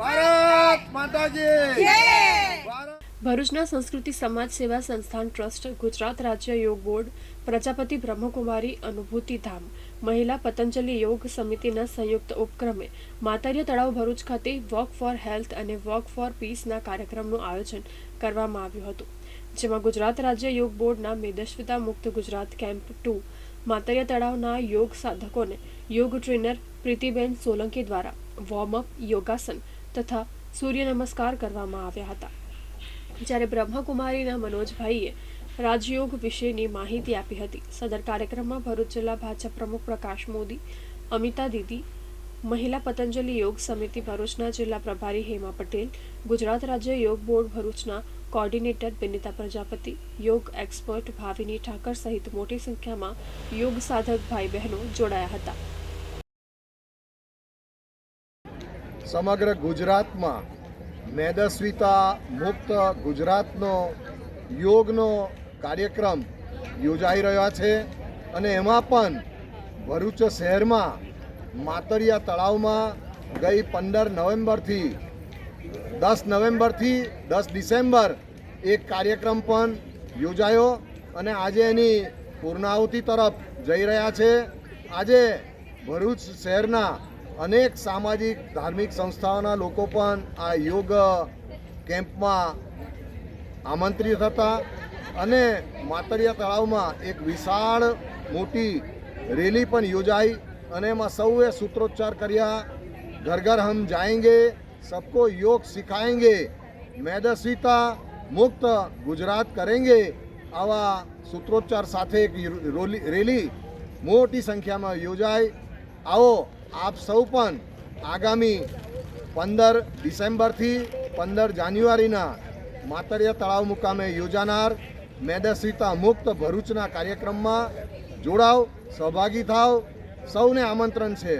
ભારત માતાજી! ભરૂચના સંસ્કૃતિ સમાજ સેવા સંસ્થાન ટ્રસ્ટ ગુજરાત રાજ્ય યોગ બોર્ડ પ્રજાપતિ બ્રહ્મકુમારી અનુભૂતિ ધામ મહિલા પતંજલિ યોગ સમિતિના સંયુક્ત ઉપક્રમે માતરિયા તળાવ ભરૂચ ખાતે વોક ફોર હેલ્થ અને વોક ફોર પીસના કાર્યક્રમનું આયોજન કરવામાં આવ્યું હતું જેમાં ગુજરાત રાજ્ય યોગ બોર્ડના મેદસ્વિતા મુક્ત ગુજરાત કેમ્પ ટુ માતરિયા તળાવના યોગ સાધકોને યોગ ટ્રેનર પ્રીતિબેન સોલંકી દ્વારા વોર્મઅપ યોગાસન તથા સૂર્ય નમસ્કાર કરવામાં આવ્યા હતા. જ્યારે બ્રહ્મકુમારીના મનોજભાઈએ રાજયોગ વિશેની માહિતી આપી હતી. સદર કાર્યક્રમમાં ભરૂચ જિલ્લા ભાજપ પ્રમુખ પ્રકાશ મોદી, અમિતા દીદી, મહિલા પતંજલિ યોગ સમિતિ ભરૂચના જિલ્લા પ્રભારી હેમા પટેલ, ગુજરાત રાજ્ય યોગ બોર્ડ ભરૂચના કોર્ડિનેટર બિનિતા પ્રજાપતિ, યોગ એક્સપર્ટ ભાવિની ઠાકર સહિત મોટી સંખ્યામાં યોગ સાધક ભાઈ બહેનો જોડાયા હતા. સમગ્ર ગુજરાતમાં મેદસ્વિતા મુક્ત ગુજરાતનો યોગનો કાર્યક્રમ યોજાઈ રહ્યા છે અને એમાં પણ ભરૂચ શહેરમાં માતરિયા તળાવમાં ગઈ પંદર નવેમ્બરથી દસ નવેમ્બરથી દસ ડિસેમ્બર એક કાર્યક્રમ પણ યોજાયો અને આજે એની પૂર્ણાહુતિ તરફ જઈ રહ્યા છે. આજે ભરૂચ શહેરના અનેક સામાજિક, ધાર્મિક સંસ્થાઓના લોકો પણ આ યોગ કેમ્પમાં આમંત્રિત હતા અને માતરિયા તળાવમાં એક વિશાળ મોટી રેલી પણ યોજાઈ અને એમાં સૌએ સૂત્રોચ્ચાર કર્યા, ઘર ઘર હમ જાએંગે સબકો યોગ સિખાएंगे મેદસ્વીતા મુક્ત ગુજરાત કરેંગે. આવા સૂત્રોચ્ચાર સાથે એક રેલી મોટી સંખ્યામાં યોજાઈ આવો, આપ સૌ પણ આગામી પંદર ડિસેમ્બરથી પંદર જાન્યુઆરીના માતરિયા તળાવ મુકામે યોજાનાર મેદસ્વીતા મુક્ત ભરૂચના કાર્યક્રમમાં જોડાવ, સહભાગી થાવ, સૌને આમંત્રણ છે.